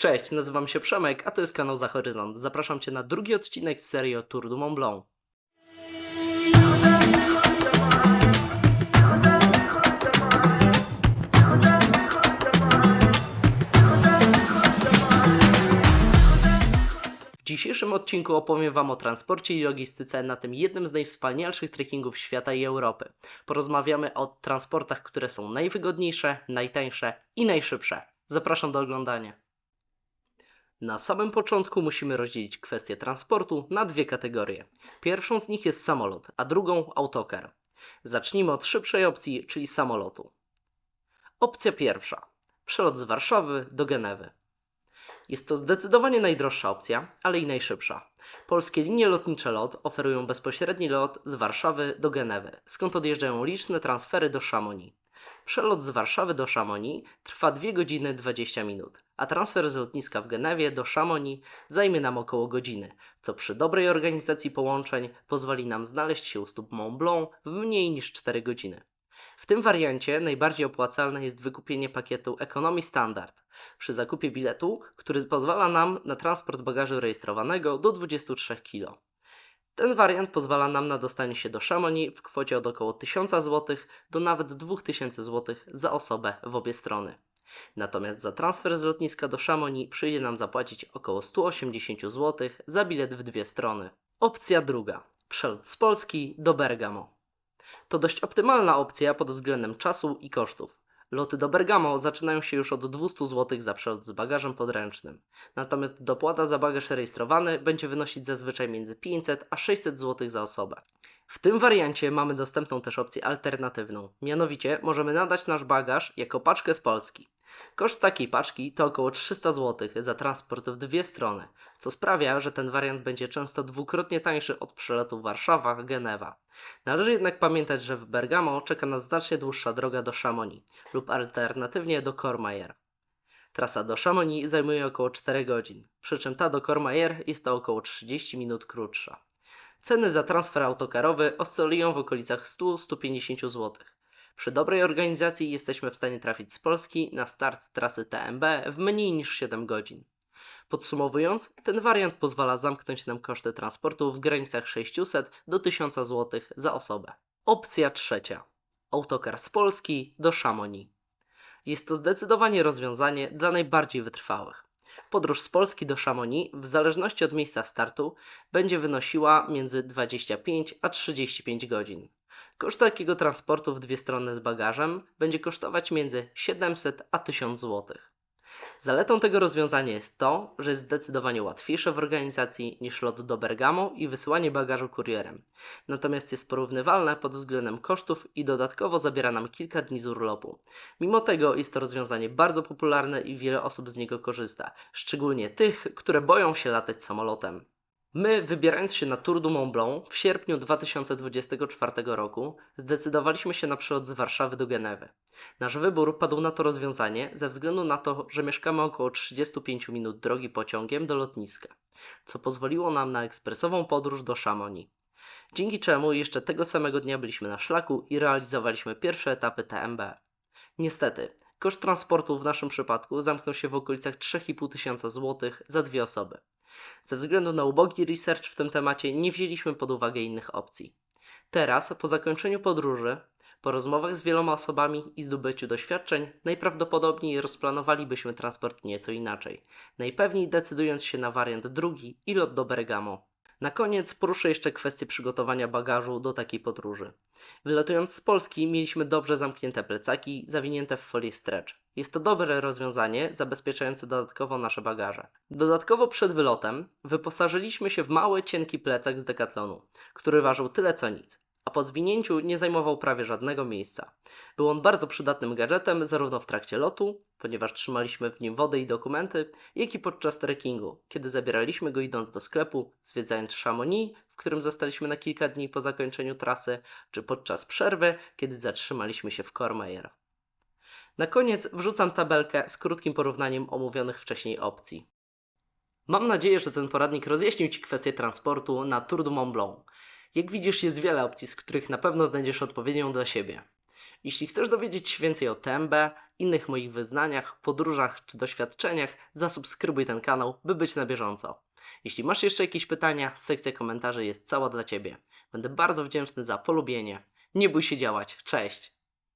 Cześć, nazywam się Przemek, a to jest kanał Za Horyzont. Zapraszam Cię na drugi odcinek z serii o Tour du Mont Blanc. W dzisiejszym odcinku opowiem Wam o transporcie i logistyce na tym jednym z najwspanialszych trekkingów świata i Europy. Porozmawiamy o transportach, które są najwygodniejsze, najtańsze i najszybsze. Zapraszam do oglądania. Na samym początku musimy rozdzielić kwestię transportu na dwie kategorie. Pierwszą z nich jest samolot, a drugą autokar. Zacznijmy od szybszej opcji, czyli samolotu. Opcja pierwsza. Przelot z Warszawy do Genewy. Jest to zdecydowanie najdroższa opcja, ale i najszybsza. Polskie linie lotnicze LOT oferują bezpośredni lot z Warszawy do Genewy, skąd odjeżdżają liczne transfery do Chamonix. Przelot z Warszawy do Chamonix trwa 2 godziny 20 minut, a transfer z lotniska w Genewie do Chamonix zajmie nam około godziny, co przy dobrej organizacji połączeń pozwoli nam znaleźć się u stóp Mont Blanc w mniej niż 4 godziny. W tym wariancie najbardziej opłacalne jest wykupienie pakietu Economy Standard przy zakupie biletu, który pozwala nam na transport bagażu rejestrowanego do 23 kg. Ten wariant pozwala nam na dostanie się do Chamonix w kwocie od około 1000 zł do nawet 2000 zł za osobę w obie strony. Natomiast za transfer z lotniska do Chamonix przyjdzie nam zapłacić około 180 zł za bilet w dwie strony. Opcja druga. Przelot z Polski do Bergamo. To dość optymalna opcja pod względem czasu i kosztów. Loty do Bergamo zaczynają się już od 200 zł za przelot z bagażem podręcznym. Natomiast dopłata za bagaż rejestrowany będzie wynosić zazwyczaj między 500 a 600 zł za osobę. W tym wariancie mamy dostępną też opcję alternatywną. Mianowicie możemy nadać nasz bagaż jako paczkę z Polski. Koszt takiej paczki to około 300 zł za transport w dwie strony, co sprawia, że ten wariant będzie często dwukrotnie tańszy od przelotu Warszawa-Genewa. Należy jednak pamiętać, że w Bergamo czeka nas znacznie dłuższa droga do Chamonix lub alternatywnie do Courmayeur. Trasa do Chamonix zajmuje około 4 godzin, przy czym ta do Courmayeur jest to około 30 minut krótsza. Ceny za transfer autokarowy oscylują w okolicach 100-150 zł. Przy dobrej organizacji jesteśmy w stanie trafić z Polski na start trasy TMB w mniej niż 7 godzin. Podsumowując, ten wariant pozwala zamknąć nam koszty transportu w granicach 600 do 1000 zł za osobę. Opcja trzecia. Autokar z Polski do Chamonix. Jest to zdecydowanie rozwiązanie dla najbardziej wytrwałych. Podróż z Polski do Chamonix, w zależności od miejsca startu, będzie wynosiła między 25 a 35 godzin. Koszt takiego transportu w dwie strony z bagażem będzie kosztować między 700 a 1000 zł. Zaletą tego rozwiązania jest to, że jest zdecydowanie łatwiejsze w organizacji niż lot do Bergamo i wysyłanie bagażu kurierem. Natomiast jest porównywalne pod względem kosztów i dodatkowo zabiera nam kilka dni z urlopu. Mimo tego jest to rozwiązanie bardzo popularne i wiele osób z niego korzysta, szczególnie tych, które boją się latać samolotem. My, wybierając się na Tour du Mont Blanc w sierpniu 2024 roku, zdecydowaliśmy się na przelot z Warszawy do Genewy. Nasz wybór padł na to rozwiązanie ze względu na to, że mieszkamy około 35 minut drogi pociągiem do lotniska, co pozwoliło nam na ekspresową podróż do Chamonix. Dzięki czemu jeszcze tego samego dnia byliśmy na szlaku i realizowaliśmy pierwsze etapy TMB. Niestety, koszt transportu w naszym przypadku zamknął się w okolicach 3500 tysiąca złotych za dwie osoby. Ze względu na ubogi research w tym temacie nie wzięliśmy pod uwagę innych opcji. Teraz, po zakończeniu podróży, po rozmowach z wieloma osobami i zdobyciu doświadczeń, najprawdopodobniej rozplanowalibyśmy transport nieco inaczej, najpewniej decydując się na wariant drugi i lot do Bergamo. Na koniec poruszę jeszcze kwestię przygotowania bagażu do takiej podróży. Wylatując z Polski mieliśmy dobrze zamknięte plecaki, zawinięte w folię stretch. Jest to dobre rozwiązanie zabezpieczające dodatkowo nasze bagaże. Dodatkowo przed wylotem wyposażyliśmy się w mały, cienki plecak z Decathlonu, który ważył tyle co nic, a po zwinięciu nie zajmował prawie żadnego miejsca. Był on bardzo przydatnym gadżetem zarówno w trakcie lotu, ponieważ trzymaliśmy w nim wodę i dokumenty, jak i podczas trekkingu, kiedy zabieraliśmy go idąc do sklepu, zwiedzając Chamonix, w którym zostaliśmy na kilka dni po zakończeniu trasy, czy podczas przerwy, kiedy zatrzymaliśmy się w Courmayeur. Na koniec wrzucam tabelkę z krótkim porównaniem omówionych wcześniej opcji. Mam nadzieję, że ten poradnik rozjaśnił Ci kwestię transportu na Tour du Mont Blanc. Jak widzisz, jest wiele opcji, z których na pewno znajdziesz odpowiednią dla siebie. Jeśli chcesz dowiedzieć się więcej o TMB, innych moich wyznaniach, podróżach czy doświadczeniach, zasubskrybuj ten kanał, by być na bieżąco. Jeśli masz jeszcze jakieś pytania, sekcja komentarzy jest cała dla Ciebie. Będę bardzo wdzięczny za polubienie. Nie bój się działać. Cześć!